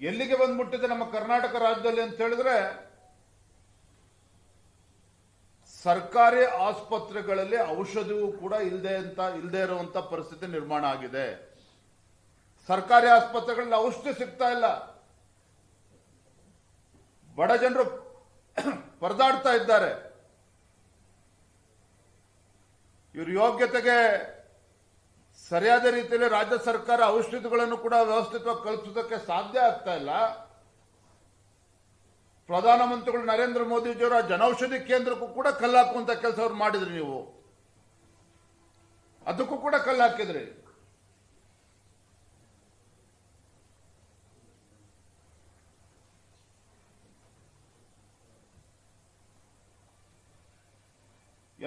ಎಲ್ಲಿಗೆ ಬಂದ್ಬಿಟ್ಟಿದೆ ನಮ್ಮ ಕರ್ನಾಟಕ ರಾಜ್ಯದಲ್ಲಿ ಅಂತ ಹೇಳಿದ್ರೆ, ಸರ್ಕಾರಿ ಆಸ್ಪತ್ರೆಗಳಲ್ಲಿ ಔಷಧಿಯೂ ಕೂಡ ಇಲ್ಲದೆ ಅಂತ ಇಲ್ಲದೆ ಇರುವಂತ ಪರಿಸ್ಥಿತಿ ನಿರ್ಮಾಣ ಆಗಿದೆ. ಸರ್ಕಾರಿ ಆಸ್ಪತ್ರೆಗಳಲ್ಲಿ ಔಷಧಿ ಸಿಗ್ತಾ ಇಲ್ಲ. ಬಡ ಜನರು ಪರದಾಡ್ತಾ ಇದ್ದಾರೆ. ಇವ್ರ ಯೋಗ್ಯತೆಗೆ ಸರಿಯಾದ ರೀತಿಯಲ್ಲಿ ರಾಜ್ಯ ಸರ್ಕಾರ ಔಷಧಿಗಳನ್ನು ಕೂಡ ವ್ಯವಸ್ಥಿತವಾಗಿ ಕಲ್ಪಿಸೋದಕ್ಕೆ ಸಾಧ್ಯ ಆಗ್ತಾ ಇಲ್ಲ. ಪ್ರಧಾನಮಂತ್ರಿಗಳು ನರೇಂದ್ರ ಮೋದಿಜಿಯವರ ಜನೌಷಧಿ ಕೇಂದ್ರಕ್ಕೂ ಕೂಡ ಕಲ್ಲಾಕುವಂತ ಕೆಲಸ ಅವ್ರು ಮಾಡಿದ್ರಿ ನೀವು. ಅದಕ್ಕೂ ಕೂಡ ಕಲ್ಲು ಹಾಕಿದ್ರಿ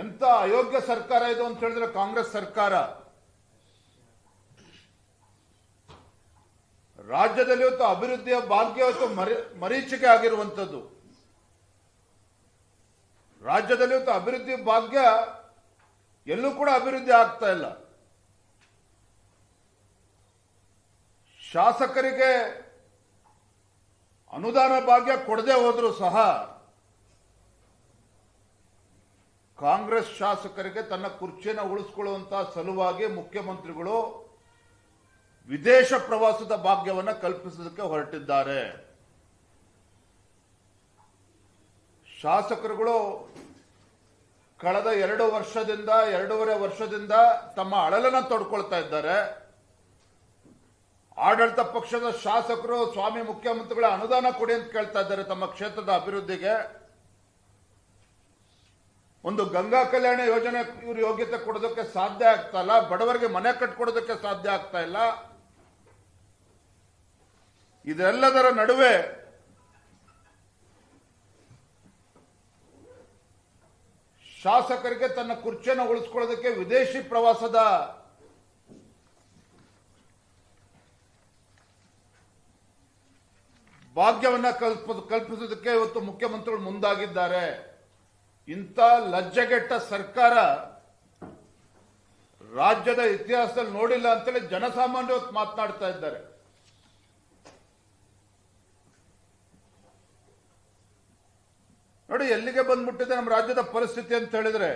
ಎಂತ ಅಯೋಗ್ಯ ಸರ್ಕಾರ ಇದು ಅಂತ ಹೇಳಿದ್ರೆ ಕಾಂಗ್ರೆಸ್ ಸರ್ಕಾರ. ರಾಜ್ಯದಲ್ಲಿ ಇವತ್ತು ಅಭಿವೃದ್ಧಿಯ ಭಾಗ್ಯ ಇವತ್ತು ಮರಿ ಮರೀಚಿಕೆ ಆಗಿರುವಂಥದ್ದು. ರಾಜ್ಯದಲ್ಲಿ ಇವತ್ತು ಅಭಿವೃದ್ಧಿ ಭಾಗ್ಯ ಎಲ್ಲೂ ಕೂಡ ಅಭಿವೃದ್ಧಿ ಆಗ್ತಾ ಇಲ್ಲ. ಶಾಸಕರಿಗೆ ಅನುದಾನ ಭಾಗ್ಯ ಕೊಡದೆ ಹೋದರೂ ಸಹ ಕಾಂಗ್ರೆಸ್ ಶಾಸಕರಿಗೆ ತನ್ನ ಕುರ್ಚಿಯನ್ನು ಉಳಿಸ್ಕೊಳ್ಳುವಂತಹ ಸಲುವಾಗಿ ಮುಖ್ಯಮಂತ್ರಿಗಳು ವಿದೇಶ ಪ್ರವಾಸದ ಭಾಗ್ಯವನ್ನು ಕಲ್ಪಿಸೋದಕ್ಕೆ ಹೊರಟಿದ್ದಾರೆ. ಶಾಸಕರುಗಳು ಕಳೆದ ಎರಡು ವರ್ಷದಿಂದ, ಎರಡೂವರೆ ವರ್ಷದಿಂದ ತಮ್ಮ ಅಳಲನ್ನ ತೊಡ್ಕೊಳ್ತಾ ಇದ್ದಾರೆ. ಆಡಳಿತ ಪಕ್ಷದ ಶಾಸಕರು, ಸ್ವಾಮಿ ಮುಖ್ಯಮಂತ್ರಿಗಳ ಅನುದಾನ ಕೊಡಿ ಅಂತ ಕೇಳ್ತಾ ಇದ್ದಾರೆ ತಮ್ಮ ಕ್ಷೇತ್ರದ ಅಭಿವೃದ್ಧಿಗೆ. ಒಂದು ಗಂಗಾ ಕಲ್ಯಾಣ ಯೋಜನೆ ಇವರು ಯೋಗ್ಯತೆ ಕೊಡೋದಕ್ಕೆ ಸಾಧ್ಯ ಆಗ್ತಾ ಇಲ್ಲ, ಬಡವರಿಗೆ ಮನೆ ಕಟ್ಕೊಡೋದಕ್ಕೆ ಸಾಧ್ಯ ಆಗ್ತಾ ಇಲ್ಲ. ಇದೆಲ್ಲದರ ನಡುವೆ ಶಾಸಕರಿಗೆ ತನ್ನ ಕುರ್ಚಿಯನ್ನು ಉಳಿಸ್ಕೊಳ್ಳೋದಕ್ಕೆ ವಿದೇಶಿ ಪ್ರವಾಸದ ಭಾಗ್ಯವನ್ನ ಕಲ್ಪ, ಕಲ್ಪಿಸೋದಕ್ಕೆ ಇವತ್ತು ಮುಖ್ಯಮಂತ್ರಿಗಳು ಮುಂದಾಗಿದ್ದಾರೆ. ಇಂಥ ಲಜ್ಜೆಗೆಟ್ಟ ಸರ್ಕಾರ ರಾಜ್ಯದ ಇತಿಹಾಸದಲ್ಲಿ ನೋಡಿಲ್ಲ ಅಂತೇಳಿ ಜನಸಾಮಾನ್ಯ ಮಾತನಾಡ್ತಾ ಇದ್ದಾರೆ. ನೋಡಿ ಎಲ್ಲಿಗೆ ಬಂದ್ಬಿಟ್ಟಿದೆ ನಮ್ಮ ರಾಜ್ಯದ ಪರಿಸ್ಥಿತಿ ಅಂತ ಹೇಳಿದ್ರೆ,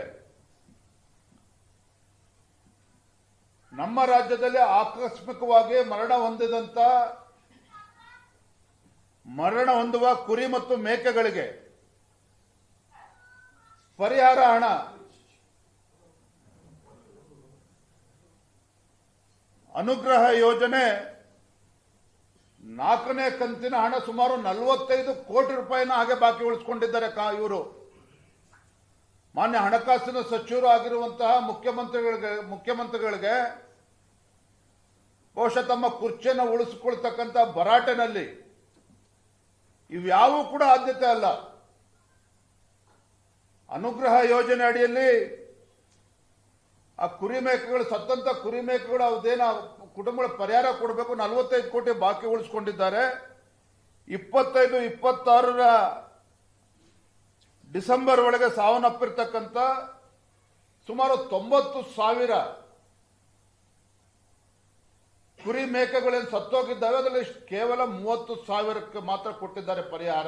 ನಮ್ಮ ರಾಜ್ಯದಲ್ಲಿ ಆಕಸ್ಮಿಕವಾಗಿ ಮರಣ ಹೊಂದಿದಂತ, ಮರಣ ಹೊಂದುವ ಕುರಿ ಮತ್ತು ಮೇಕೆಗಳಿಗೆ ಪರಿಹಾರ ಹಣ. ಅನುಗ್ರಹ ಯೋಜನೆ ನಾಲ್ಕನೇ ಕಂತಿನ ಹಣ ಸುಮಾರು ನಲವತ್ತೈದು ಕೋಟಿ ರೂಪಾಯಿನ ಹಾಗೆ ಬಾಕಿ ಉಳಿಸ್ಕೊಂಡಿದ್ದಾರೆ ಕಾ ಇವರು. ಮಾನ್ಯ ಹಣಕಾಸಿನ ಸಚಿವರು ಆಗಿರುವಂತಹ ಮುಖ್ಯಮಂತ್ರಿಗಳಿಗೆ ಮುಖ್ಯಮಂತ್ರಿಗಳಿಗೆ ಬಹುಶಃ ತಮ್ಮ ಕುರ್ಚಿಯನ್ನು ಉಳಿಸಿಕೊಳ್ತಕ್ಕಂಥ ಭರಾಟೆನಲ್ಲಿ ಇವ್ಯಾವೂ ಕೂಡ ಆದ್ಯತೆ ಅಲ್ಲ. ಅನುಗ್ರಹ ಯೋಜನೆ ಅಡಿಯಲ್ಲಿ ಆ ಕುರಿ ಮೇಕೆಗಳು ಸತ್ತಂತ ಕುರಿ ಮೇಕೆಗಳು ಅದೇನ ಕುಟುಂಬಗಳ ಪರಿಹಾರ ಕೊಡಬೇಕು, ನಲವತ್ತೈದು ಕೋಟಿ ಬಾಕಿ ಉಳಿಸ್ಕೊಂಡಿದ್ದಾರೆ. ಇಪ್ಪತ್ತೈದು, ಇಪ್ಪತ್ತಾರರ ಡಿಸೆಂಬರ್ ಒಳಗೆ ಸಾವನ್ನಪ್ಪಿರ್ತಕ್ಕಂಥ ಸುಮಾರು ತೊಂಬತ್ತು ಸಾವಿರ ಕುರಿ ಮೇಕೆಗಳೇನು ಸತ್ತೋಗಿದ್ದಾವೆ, ಅದರಲ್ಲಿ ಕೇವಲ ಮೂವತ್ತು ಸಾವಿರಕ್ಕೆ ಮಾತ್ರ ಕೊಟ್ಟಿದ್ದಾರೆ ಪರಿಹಾರ.